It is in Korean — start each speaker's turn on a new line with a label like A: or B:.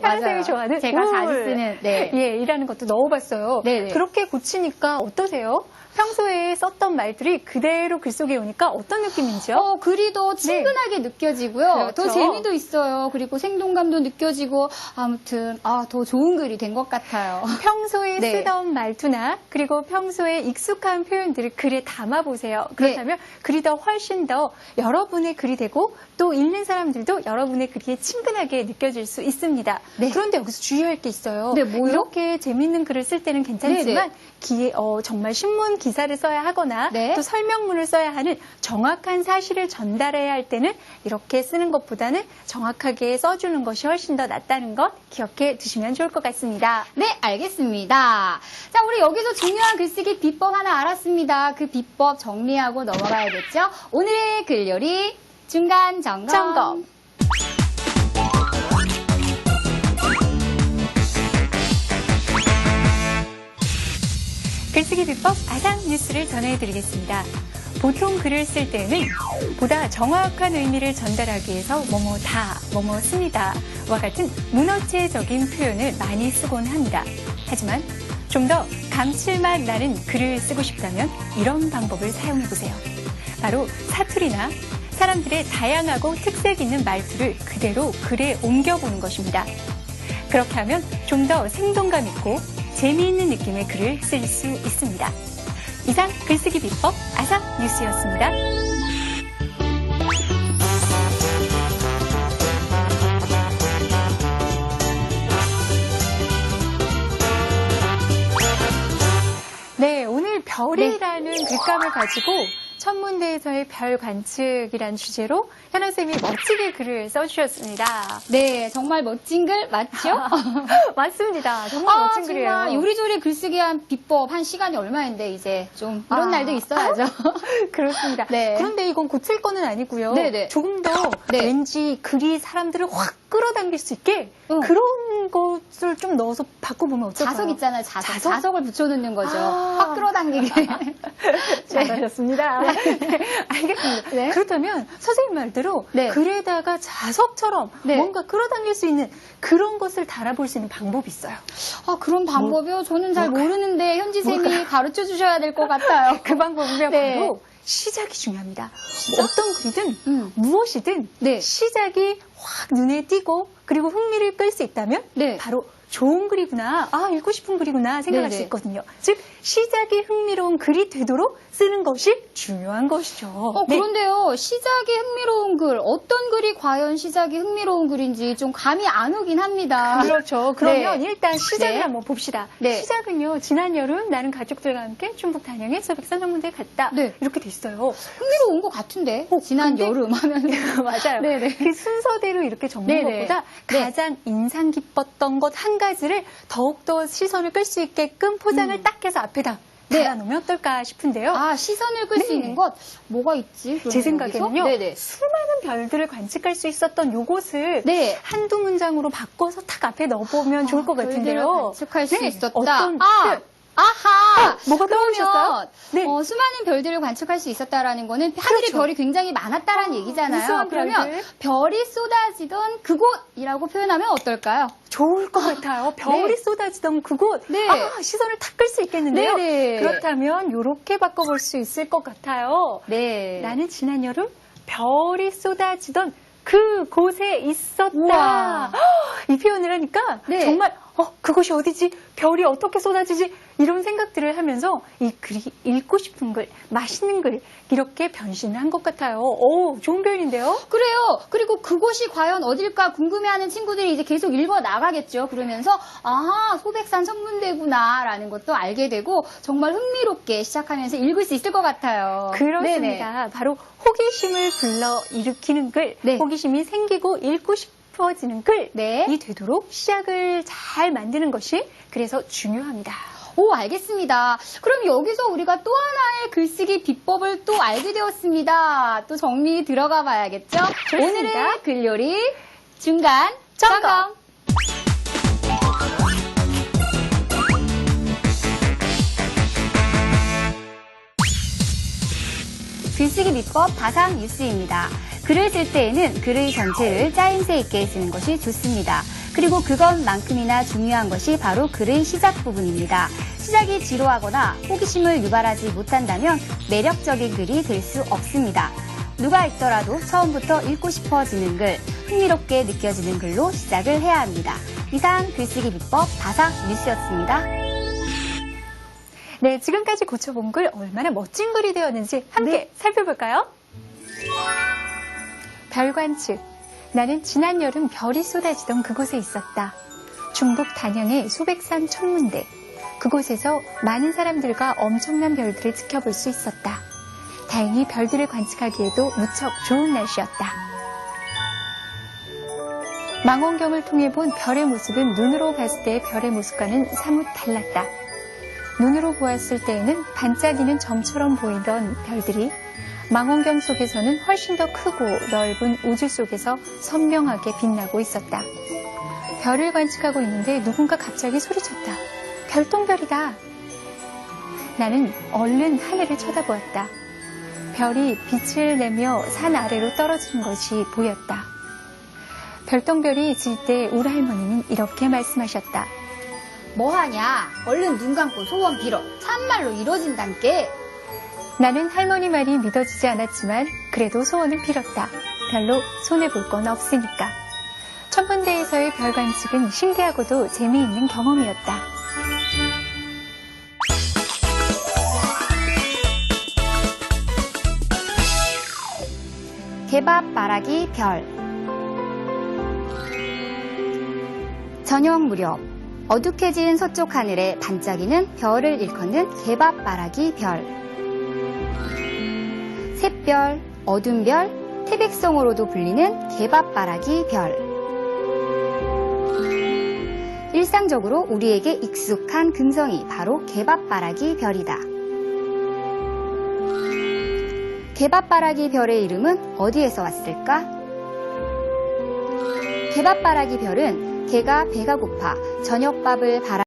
A: 현아 쌤이
B: 맞아요.
A: 좋아하는
B: 제가 자주
A: 울.
B: 쓰는, 네.
A: 예, 이라는 것도 넣어봤어요.
B: 네네.
A: 그렇게 고치니까 어떠세요? 평소에 썼던 말들이 그대로 글 속에 오니까 어떤 느낌인지요?
B: 어, 글이 더 친근하게 느껴지고요.
A: 네. 그렇죠.
B: 더 재미도 있어요. 그리고 생동감도 느껴지고, 아무튼, 아, 더 좋은 글이 된 것 같아요.
A: 평소에
B: 네.
A: 쓰던 말투나 그리고 평소에 익숙한 표현들을 글에 담아보세요.
B: 네.
A: 그렇다면 글이 더 훨씬 더 여러분의 글이 되고 또 읽는 사람들도 여러분의 글이 친근하게 느껴질 수 있습니다.
B: 네.
A: 그런데 여기서 주의할 게 있어요.
B: 네, 뭐요?
A: 이렇게 재밌는 글을 쓸 때는 괜찮지만 기- 어, 정말 신문 기사를 써야 하거나
B: 네.
A: 또 설명문을 써야 하는 정확한 사실을 전달해야 할 때는 이렇게 쓰는 것보다는 정확하게 써주는 것이 훨씬 더 낫다는 것 기억해 두시면 좋을 것 같습니다.
B: 네, 알겠습니다. 자, 우리 여기서 중요한 글쓰기 비법 하나 알았습니다. 그 비법 정리하고 넘어가야겠죠? 오늘의 글요리 중간 점검.
A: 점검. 글쓰기 비법 아상 뉴스를 전해드리겠습니다. 보통 글을 쓸 때는 보다 정확한 의미를 전달하기 위해서 뭐뭐 다, 뭐뭐 씁니다. 와 같은 문어체적인 표현을 많이 쓰곤 합니다. 하지만 좀 더 감칠맛 나는 글을 쓰고 싶다면 이런 방법을 사용해보세요. 바로 사투리나 사람들의 다양하고 특색 있는 말투를 그대로 글에 옮겨보는 것입니다. 그렇게 하면 좀 더 생동감 있고 재미있는 느낌의 글을 쓸 수 있습니다. 이상 글쓰기 비법 아상 뉴스였습니다. 네, 오늘 별이라는 글감을 가지고 천문대에서의 별 관측이라는 주제로 현아쌤이 멋지게 글을 써주셨습니다.
B: 네, 정말 멋진 글 맞죠?
A: 맞습니다. 정말
B: 아,
A: 멋진 글이에요.
B: 정말 요리조리 글쓰기 한 비법 한 시간이 얼마인데 이제 좀 이런
A: 아.
B: 날도 있어야죠.
A: 그렇습니다.
B: 네.
A: 그런데 이건 고칠 거는 아니고요.
B: 네네.
A: 조금 더
B: 네.
A: 왠지 글이 사람들을 확 끌어당길 수 있게
B: 응.
A: 그런 것을 좀 넣어서 바꿔보면 어떨까요?
B: 자석 있잖아요, 자석.
A: 자석?
B: 자석? 을 붙여놓는 거죠.
A: 아.
B: 확 끌어당기게.
A: 잘하셨습니다. 네, 알겠습니다.
B: 네.
A: 그렇다면 선생님 말대로
B: 네.
A: 글에다가 자석처럼
B: 네.
A: 뭔가 끌어당길 수 있는 그런 것을 달아볼 수 있는 방법이 있어요.
B: 아, 그런 방법이요? 저는 잘
A: 뭐가-
B: 모르는데 현지 쌤이 가르쳐 주셔야 될 것 같아요.
A: 그 방법이면
B: 네.
A: 바로 시작이 중요합니다. 어떤 글이든
B: 음.
A: 무엇이든
B: 네.
A: 시작이 확 눈에 띄고 그리고 흥미를 끌 수 있다면
B: 네.
A: 바로 좋은 글이구나, 아 읽고 싶은 글이구나 생각할
B: 네네.
A: 수 있거든요. 즉 시작이 흥미로운 글이 되도록 쓰는 것이 중요한 것이죠.
B: 어,
A: 네.
B: 그런데요, 시작이 흥미로운 글, 어떤 글이 과연 시작이 흥미로운 글인지 좀 감이 안 오긴 합니다.
A: 그렇죠. 그러면
B: 네.
A: 일단 시작을
B: 네.
A: 한번 봅시다.
B: 네.
A: 시작은요, 지난 여름 나는 가족들과 함께 충북 단양에 소백산정문대에 갔다.
B: 네.
A: 이렇게 돼 있어요.
B: 흥미로운 것 같은데, 지난
A: 근데-
B: 여름 하면.
A: 맞아요.
B: 네네.
A: 그 순서대로 이렇게 적는
B: 네네.
A: 것보다
B: 네.
A: 가장 인상 깊었던 것 한 가지를 더욱더 시선을 끌 수 있게끔 포장을
B: 음.
A: 딱 해서 앞에다
B: 네.
A: 달아놓으면 어떨까 싶은데요.
B: 아, 시선을 끌수
A: 네.
B: 있는 것, 뭐가 있지?
A: 제 생각에는요?
B: 네네.
A: 수많은 별들을 관측할 수 있었던 요것을
B: 네.
A: 한두 문장으로 바꿔서 탁 앞에 넣어보면 좋을 것 같은데요.
B: 관측할 수
A: 네,
B: 있었다.
A: 어떤
B: 아,
A: 별,
B: 아하!
A: 어, 뭐가 떠오르셨어요?
B: 그러면
A: 네.
B: 어, 수많은 별들을 관측할 수 있었다라는 거는 하늘에
A: 그렇죠.
B: 별이 굉장히 많았다라는
A: 어,
B: 얘기잖아요. 그러면
A: 별들.
B: 별이 쏟아지던 그곳이라고 표현하면 어떨까요?
A: 좋을 것 같아요. 별이
B: 네.
A: 쏟아지던 그곳.
B: 네.
A: 아, 시선을 탁 끌 수 있겠는데요.
B: 네네.
A: 그렇다면 이렇게 바꿔볼 수 있을 것 같아요.
B: 네.
A: 나는 지난 여름 별이 쏟아지던 그 곳에 있었다.
B: 우와.
A: 헉, 이 표현을 하니까
B: 네.
A: 정말 어, 그곳이 어디지? 별이 어떻게 쏟아지지? 이런 생각들을 하면서 이 글이 읽고 싶은 글, 맛있는 글 이렇게 변신을 한것 같아요. 오, 좋은 표현인데요.
B: 그래요. 그리고 그곳이 과연 어딜까 궁금해하는 친구들이 이제 계속 읽어 나가겠죠. 그러면서 아 소백산 천문대구나라는 것도 알게 되고 정말 흥미롭게 시작하면서 읽을 수 있을 것 같아요. 네네.
A: 그렇습니다. 바로 호기심을 불러 일으키는 글,
B: 네.
A: 호기심이 생기고 읽고 싶 어지는 글이
B: 네.
A: 되도록 시작을 잘 만드는 것이 그래서 중요합니다.
B: 오, 알겠습니다. 그럼 여기서 우리가 또 하나의 글쓰기 비법을 또 알게 되었습니다. 또 정리 들어가 봐야겠죠?
A: 좋습니다.
B: 오늘의 글요리 중간
A: 점검.
B: 점검. 글쓰기 비법 바상 뉴스입니다. 글을 쓸 때에는 글의 전체를 짜임새 있게 쓰는 것이 좋습니다. 그리고 그것만큼이나 중요한 것이 바로 글의 시작 부분입니다. 시작이 지루하거나 호기심을 유발하지 못한다면 매력적인 글이 될 수 없습니다. 누가 읽더라도 처음부터 읽고 싶어지는 글, 흥미롭게 느껴지는 글로 시작을 해야 합니다. 이상 글쓰기 비법 바삭 뉴스였습니다.
A: 네, 지금까지 고쳐본 글 얼마나 멋진 글이 되었는지 함께
B: 네.
A: 살펴볼까요? 별관측. 나는 지난 여름 별이 쏟아지던 그곳에 있었다. 중북 단양의 소백산 천문대. 그곳에서 많은 사람들과 엄청난 별들을 지켜볼 수 있었다. 다행히 별들을 관측하기에도 무척 좋은 날씨였다. 망원경을 통해 본 별의 모습은 눈으로 봤을 때의 별의 모습과는 사뭇 달랐다. 눈으로 보았을 때에는 반짝이는 점처럼 보이던 별들이 망원경 속에서는 훨씬 더 크고 넓은 우주 속에서 선명하게 빛나고 있었다. 별을 관측하고 있는데 누군가 갑자기 소리쳤다. 별똥별이다. 나는 얼른 하늘을 쳐다보았다. 별이 빛을 내며 산 아래로 떨어지는 것이 보였다. 별똥별이 질 때 우리 할머니는 이렇게 말씀하셨다.
B: 뭐하냐? 얼른 눈 감고 소원 빌어. 참말로 이뤄진단께.
A: 나는 할머니 말이 믿어지지 않았지만 그래도 소원을 빌었다. 별로 손해볼 건 없으니까. 천문대에서의 별 관측은 신기하고도 재미있는 경험이었다.
B: 개밥 말하기 별. 저녁 무렵 어둑해진 서쪽 하늘에 반짝이는 별을 일컫는 개밥 말하기 별. 샛별, 어둠 별, 태백성으로도 불리는 개밥 말하기 별. 일상적으로 우리에게 익숙한 금성이 바로 개밥바라기 별이다. 개밥바라기 별의 이름은 어디에서 왔을까? 개밥바라기 별은 개가 배가 고파 저녁밥을 바라